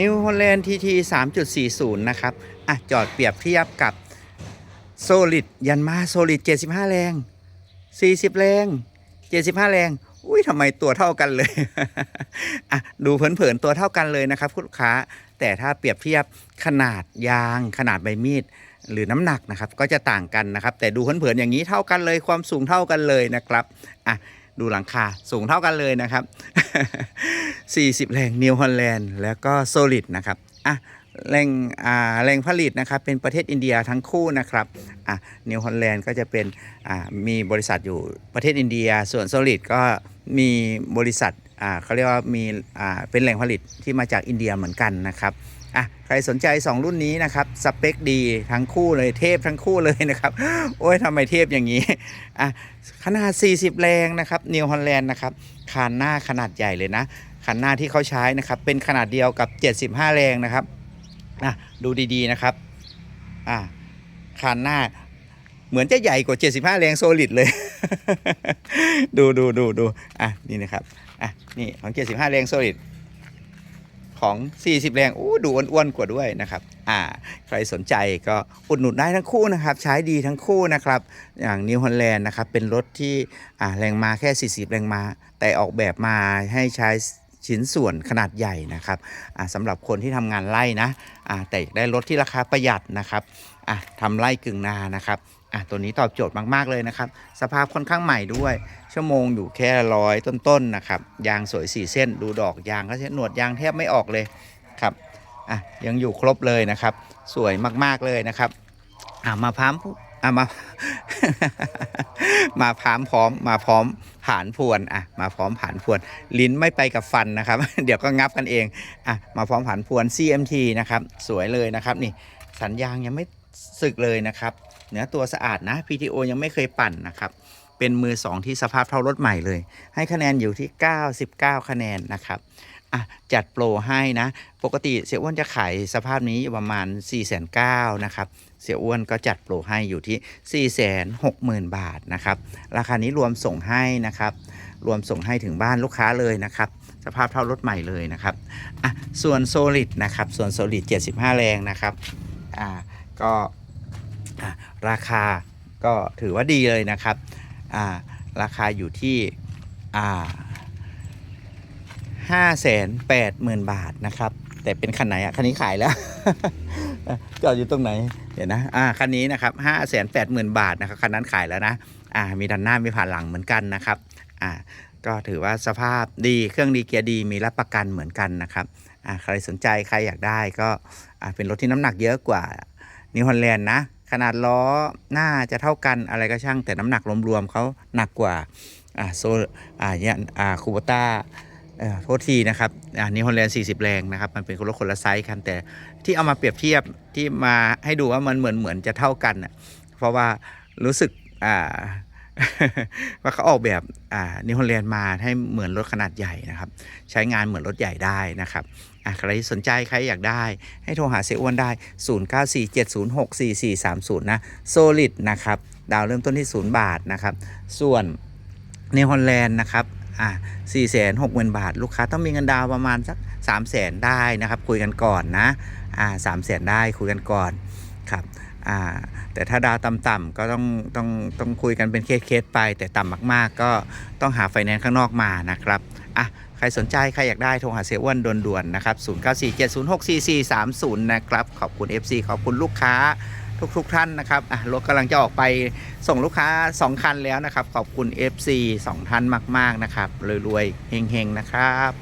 New Holland TT 3.40 นะครับ อะ จอดเปรียบเทียบกับ Solid ยันมา Solid 75 แรง 40 แรง 75 แรง อุ้ยทำไมตัวเท่ากันเลย อะ ดูเผินๆ ตัวเท่ากันเลยนะครับคุณลูกค้า แต่ถ้าเปรียบเทียบขนาดยาง ขนาดใบมีด หรือน้ำหนักนะครับ ก็จะต่างกันนะครับ แต่ดูเผินๆ อย่างนี้เท่ากันเลย ความสูงเท่ากันเลยนะครับ อะ ดูหลังคาสูงเท่ากันเลยนะครับ 40 แรงนิวฮอลแลนด์แล้วก็โซลิดนะครับอะแหล่งอ่าแหล่งผลิตนะครับเป็นประเทศอินเดียทั้งคู่นะครับอะนิวฮอลแลนด์ก็จะเป็นอ่ามีบริษัทอยู่ประเทศอินเดีย ส่วนโซลิดก็มีบริษัทอ่าเขาเรียกว่ามีอ่าเป็นแหล่งผลิตที่มาจากอินเดียเหมือนกันนะครับ อะใครสนใจ 2 รุ่นนี้นะครับสเปคดีทั้งคู่เลยเทพทั้งคู่เลยนะครับ โอ้ยทำไมเทพอย่างนี้อะขนาด 40 แรงนะครับนิวฮอลแลนด์นะครับคานหน้าขนาดใหญ่เลยนะคันหน้าที่เขาใช้นะครับเป็นขนาดเดียวกับ 75 แรงนะครับอะดูดีๆนะครับอะคันหน้าเหมือนจะใหญ่กว่า 75 แรงโซลิดเลย ดูดูดูดูอะนี่นะครับอะนี่ของ 75 แรงโซลิด ของ 40 แรงอู้ดูอ้วนๆกว่าด้วยนะครับอ่าใครสนใจก็อุดหนุนได้ทั้งคู่นะครับ ใช้ดีทั้งคู่นะครับ อย่างนิวฮอลแลนด์นะครับ เป็นรถที่อ่าแรงมาแค่ 40 แรงมา แต่ออกแบบมาให้ใช้ชิ้นส่วนขนาดใหญ่นะครับอ่าสำหรับคนที่ทำงานไร่นะอ่าแต่ได้รถที่ราคาประหยัดนะครับอะทำไร่กึ่งนานะครับ อะตัวนี้ตอบโจทย์มากๆเลยนะครับ สภาพค่อนข้างใหม่ด้วย ชั่วโมงอยู่แค่ร้อยต้นๆนะครับ ยางสวยสี่เส้น ดูดอกยางก็ใช้หนวดยางแทบไม่ออกเลยครับอะยังอยู่ครบเลยนะครับ สวยมากๆเลยนะครับอะมาพร้อมอะมา มาพร้อมพร้อม มาพร้อมผ่านพวนอะมาพร้อมผ่านพวน ลิ้นไม่ไปกับฟันนะครับ เดี๋ยวก็งับกันเองอะมาพร้อมผ่านพวน CMT นะครับ สวยเลยนะครับ นี่สัญญางยังไม่สึกเลยนะครับ เนื้อตัวสะอาดนะ PTO ยังไม่เคยปั่นนะครับ เป็นมือ 2 ที่สภาพเท่ารถใหม่เลย ให้คะแนนอยู่ที่ 99 คะแนนนะครับอะจัดโปรให้นะ ปกติเสียอ้วนจะขายสภาพนี้อยู่ประมาณ 4 9 0 0 0นะครับ เสียอ้วนก็จัดโปรให้อยู่ที่ 460,000 บาทนะครับ ราคานี้รวมส่งให้นะครับ รวมส่งให้ถึงบ้านลูกค้าเลยนะครับ สภาพเท่ารถใหม่เลยนะครับอะส่วนโซลิดนะครับ ส่วนโซลิด75 แรงนะครับ อ่า ก็ ราคาก็ถือว่าดีเลยนะครับอ่าราคาอยู่ที่อ่าห้าแสนแปดหมื่นบาทนะครับ แต่เป็นคันไหนอะคันนี้ขายแล้วจอดอยู่ตรงไหนเดี๋ยวนะอ่าคันนี้นะครับห้าแสนแปดหมื่นบาทนะครับคันนั้นขายแล้วนะอ่ามีด้านหน้ามีผ่านหลังเหมือนกันนะครับอ่าก็ถือว่าสภาพดีเครื่องดีเกียร์ดีมีรับประกันเหมือนกันนะครับอ่าใครสนใจใครอยากได้ก็อ่าเป็นรถที่น้ำหนักเยอะกว่านิวฮอลแลนด์นะ ขนาดล้อหน้าจะเท่ากันอะไรก็ช่าง แต่น้ำหนักรวมๆเขาหนักกว่าอ่าโซอ่าเนี่ยอ่าคูโบต้าเอ่อโทษทีนะครับอันนี้ฮอลแลนด์40 แรงนะครับ มันเป็นคนละคนละไซส์กัน แต่ที่เอามาเปรียบเทียบที่มาให้ดูว่ามันเหมือนเหมือนจะเท่ากัน เพราะว่ารู้สึกอ่า ว่าเขาออกแบบอ่านิวฮอลแลนด์มาให้เหมือนรถขนาดใหญ่นะครับ ใช้งานเหมือนรถใหญ่ได้นะครับอะใครสนใจใครอยากได้ ให้โทรหาเซอ้วนได้ 0947064430 นะโซลิดนะครับ ดาวเริ่มต้นที่ 0 บาทนะครับ ส่วนนิฮอลแลนด์นะครับอะ4 6 0 0 0 0บาท ลูกค้าต้องมีเงินดาวประมาณสัก3 0 0 0 0 0ได้นะครับ คุยกันก่อนนะอ่า3 0 0 0 0 0ได้คุยกันก่อนครับ อ่าแต่ถ้าดาวต่ำๆก็ต้องต้องต้องคุยกันเป็นเคสๆไป แต่ต่ำมากๆ ก็ต้องหาไฟแนนซ์ข้างนอกมานะครับอะใครสนใจ ใครอยากได้ โทรหาเซอ้วนด่วนๆนะครับ 0947064430 นะครับ ขอบคุณ FC ขอบคุณลูกค้าทุกๆท่านนะครับอะรถกำลังจะออกไปส่งลูกค้า 2 คันแล้วนะครับ ขอบคุณ FC 2 ท่านมาก ๆ นะครับรวยๆเฮงๆ นะครับ